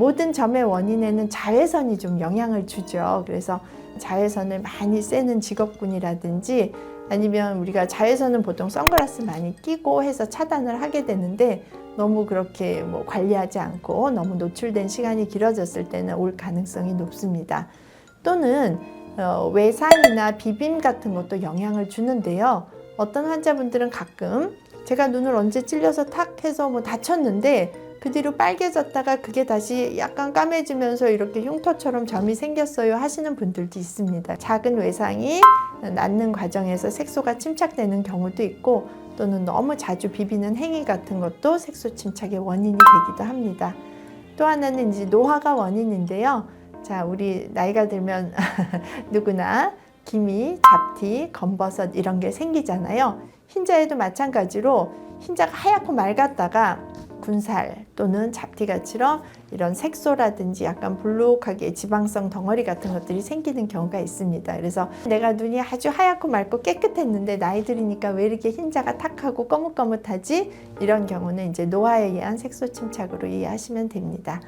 모든 점의 원인에는 자외선이 좀 영향을 주죠. 그래서 자외선을 많이 쐬는 직업군이라든지 아니면 우리가 자외선은 보통 선글라스 많이 끼고 해서 차단을 하게 되는데 너무 그렇게 뭐 관리하지 않고 너무 노출된 시간이 길어졌을 때는 올 가능성이 높습니다. 또는 어, 외상이나 비빔 같은 것도 영향을 주는데요. 어떤 환자분들은 가끔 제가 눈을 언제 찔려서 탁 해서 뭐 다쳤는데 그 뒤로 빨개졌다가 그게 다시 약간 까매지면서 이렇게 흉터처럼 점이 생겼어요 하시는 분들도 있습니다. 작은 외상이 낫는 과정에서 색소가 침착되는 경우도 있고 또는 너무 자주 비비는 행위 같은 것도 색소 침착의 원인이 되기도 합니다. 또 하나는 이제 노화가 원인인데요. 자, 우리 나이가 들면 누구나 기미, 잡티, 검버섯 이런 게 생기잖아요. 흰자에도 마찬가지로 흰자가 하얗고 맑았다가 군살 또는 잡티같이럼 이런 색소라든지 약간 볼록하게 지방성 덩어리 같은 것들이 생기는 경우가 있습니다. 그래서 내가 눈이 아주 하얗고 맑고 깨끗했는데 나이 들으니까 왜 이렇게 흰자가 탁하고 거뭇거뭇하지? 이런 경우는 이제 노화에 의한 색소 침착으로 이해하시면 됩니다.